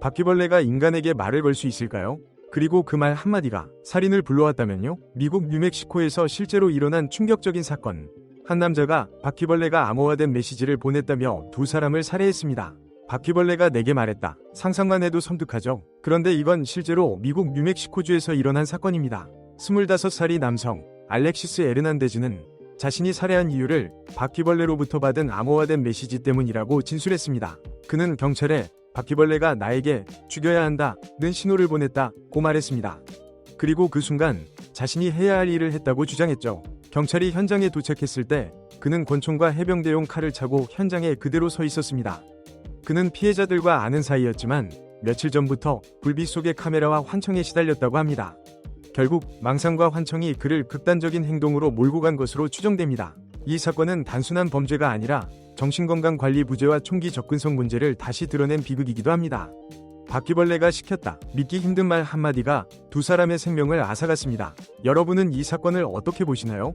바퀴벌레가 인간에게 말을 걸 수 있을까요? 그리고 그 말 한마디가 살인을 불러왔다면요? 미국 뉴멕시코에서 실제로 일어난 충격적인 사건. 한 남자가 바퀴벌레가 암호화된 메시지를 보냈다며 두 사람을 살해했습니다. 바퀴벌레가 내게 말했다. 상상만 해도 섬뜩하죠. 그런데 이건 실제로 미국 뉴멕시코주에서 일어난 사건입니다. 25살이 남성 알렉시스 에르난데즈는 자신이 살해한 이유를 바퀴벌레로부터 받은 암호화된 메시지 때문이라고 진술했습니다. 그는 경찰에 바퀴벌레가 나에게 죽여야 한다는 신호를 보냈다 고 말했습니다. 그리고 그 순간 자신이 해야 할 일을 했다고 주장했죠. 경찰이 현장에 도착했을 때 그는 권총과 해병대용 칼을 차고 현장에 그대로 서 있었습니다. 그는 피해자들과 아는 사이였지만 며칠 전부터 불빛 속의 카메라와 환청에 시달렸다고 합니다. 결국 망상과 환청이 그를 극단적인 행동으로 몰고 간 것으로 추정됩니다. 이 사건은 단순한 범죄가 아니라 정신건강 관리 부재와 총기 접근성 문제를 다시 드러낸 비극이기도 합니다. 바퀴벌레가 시켰다. 믿기 힘든 말 한마디가 두 사람의 생명을 앗아갔습니다. 여러분은 이 사건을 어떻게 보시나요?